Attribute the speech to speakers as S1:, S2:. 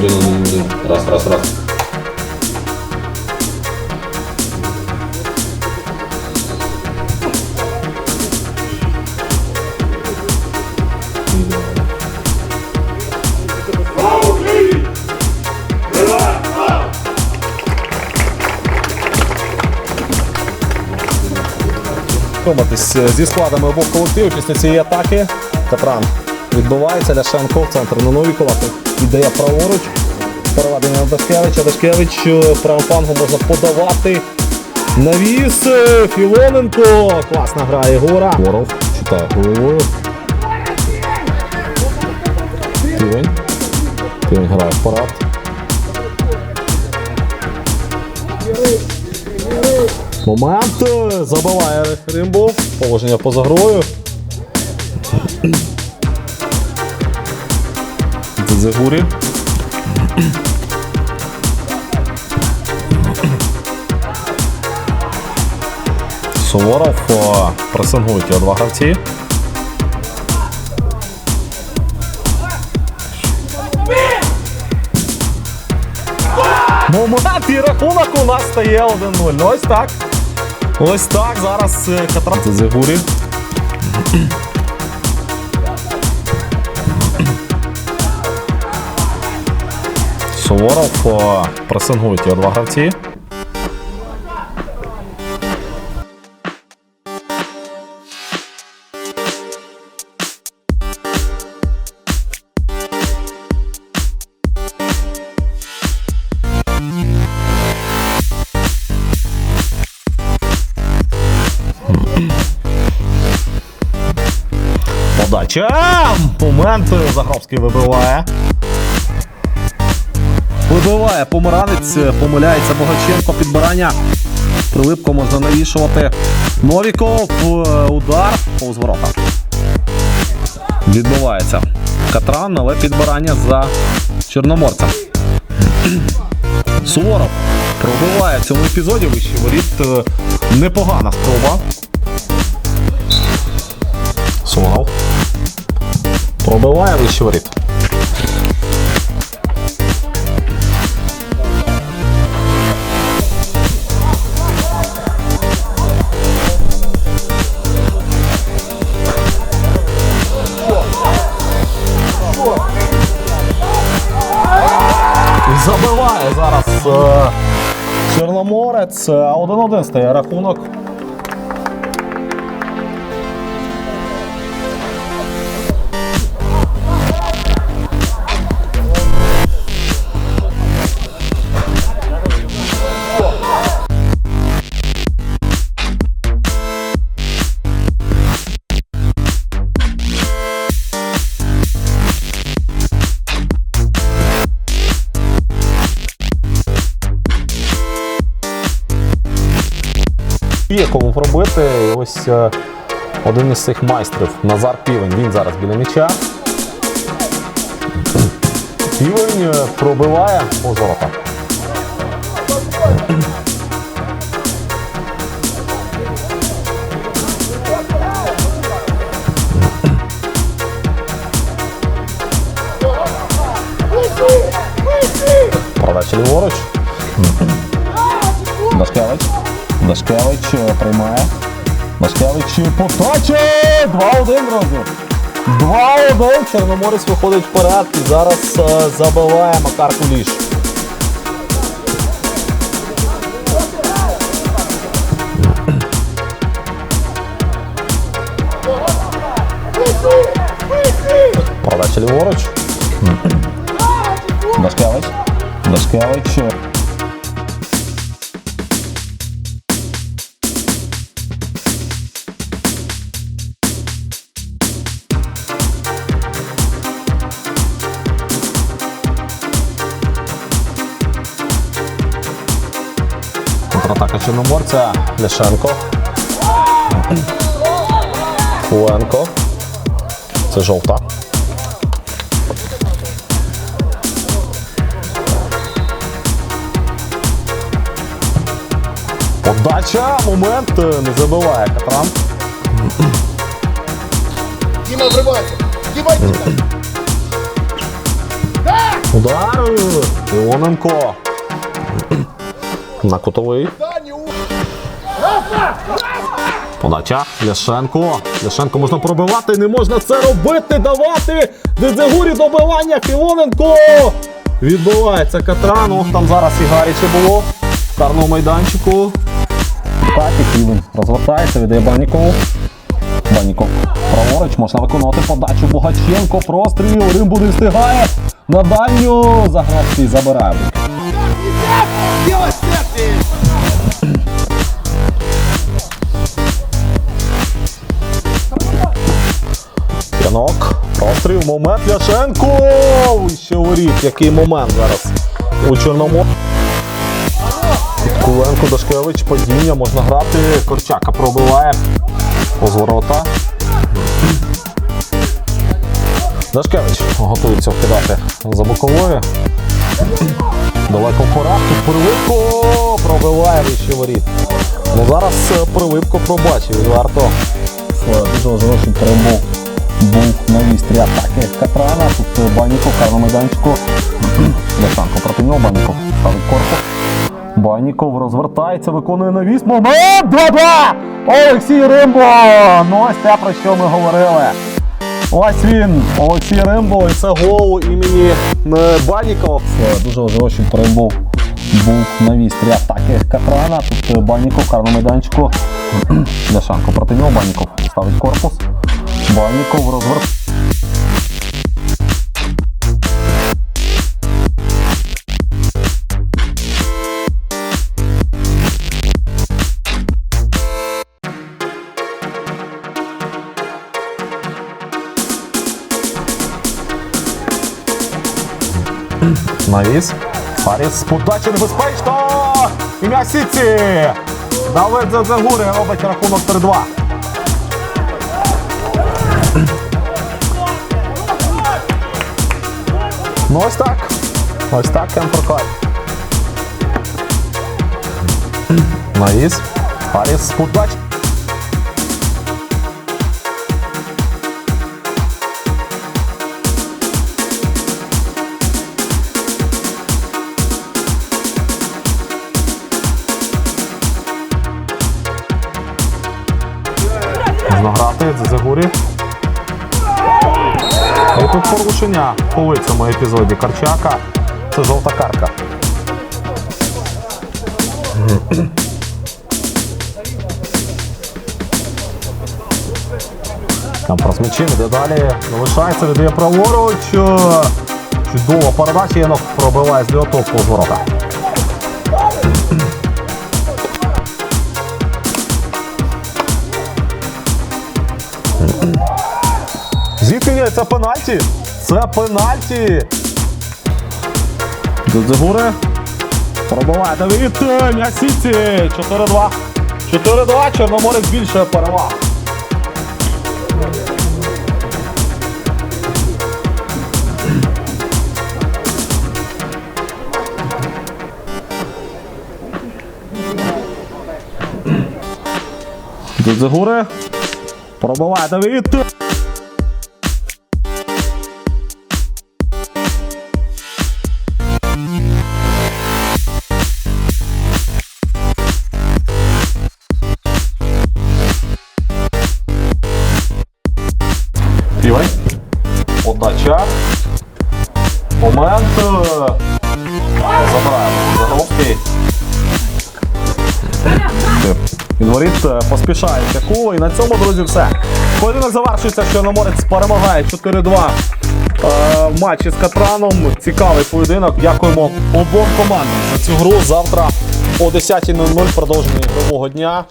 S1: Один, один, один. Раз, раз, раз.
S2: Знайомитись зі складами обох колективів після цієї атаки. Катран відбувається, Ляшенко в центр на Новікова. Віддає праворуч. Переведення на Дашкевича. Дашкевич е, правим флангом можна подавати. Навіс е, Філоненко. Класна гра Єгора. Воров читає головою. Півень. Півень грає вперед. Момент е, забиває Римбов. Положення поза грою. Дзигурі. Суворов пресингують його два гравці. Момент і рахунок у нас стає 1-0. Ну, Ось так. Ось так зараз е, Катран. Це Суворов пресингують його два гравці. Подача! Момент Загробський вибиває. Вибиває помиранець, помиляється Богаченко, підбирання. Прилипко можна навішувати. Новіков, е, удар повз ворота. Відбувається Катран, але підбирання за Чорноморцем. Суворов пробиває в цьому епізоді вищий воріт. Е, Непогана спроба. Суворов. Пробиває вищий воріт. один-11 рахунок. Є кому пробити. Ось е, один із цих майстрів Назар Півень. Він зараз біля м'яча. Півень е, пробиває по ворота. Подача ліворуч. Дашкевич. Дашкевич е, приймає. Дашкевич подача! 2-1, друзі. 2-1. Чорноморець виходить вперед і зараз е, забиває Макар Куліш. Подача ліворуч. Дашкевич. Дашкевич. Чорноморця. Ляшенко. Фуенко. Це жовта. Подача, момент, не забиває Катран.
S3: Дима, врывайся! Дима, Дима! Да!
S2: Удар! Іоненко. На кутовий. Подача. Ляшенко. Ляшенко можна пробивати, не можна це робити, давати. Дедзегурі добивання. Філоненко. Відбувається Катран. Ох, там зараз і гаряче було. В карному майданчику. Патік він розвертається, віддає Баннікову. Банніков праворуч, можна виконувати подачу Бугаченко, простріл, Римбу не встигає. На дальню Заграфський забирає. Момент Ляшенко! Ще воріт, який момент зараз у Чорному. Куленко, Дашкевич, падіння, можна грати. Корчака пробиває. Позворота. Дашкевич готується вкидати за боковою. Далеко в порах. Тут Приливко пробиває вище воріт. Ну зараз е, пробачив відверто. Дуже щоб перемог був на вістрі атаки Катрана. Тут е, Баніков, карна майданчику. Ляшанко проти нього, Баніков ставить корпус. Баніков розвертається, виконує навіс. Момент! 2-2! Олексій Римбо! Ну ось те, про що ми говорили. Ось він, Олексій Римбо, і це гол імені Банікова. Дуже важливо, щоб Римбо був на вістрі атаки Катрана. Тут е, Баніков, в карному майданчику. Ляшанко проти нього, Баніков ставить корпус. Баніков розвертається. Навіс. Фаріс. Подача небезпечна! Ім'я Сіці! Давид Зазагури робить рахунок 3-2. Ну ось так. Ось так Кемпрокай. Навіс. Фаріс. Подача. Можна грати, Зазагурі. І тут порушення по цьому епізоді Карчака. Це жовта карка. Там просмічив, іде далі. Залишається, віддає праворуч. Чудова передача, Янок пробиває з льоту по ворота. Це пенальті! Це пенальті! Дудзигури. Пробиває Давид М'ясіці! 4-2. 4-2, Чорноморець більше переваг. Дудзигури. Пробиває Давид. Подача. Момент. Забираємо. Загровський. Відворіт е, поспішає Якова. І на цьому, друзі, все. Поєдинок завершується, що Чорноморець перемагає 4-2 е, матчі з Катраном. Цікавий поєдинок. Дякуємо обом командам за цю гру. Завтра о 10.00 продовження ігрового дня.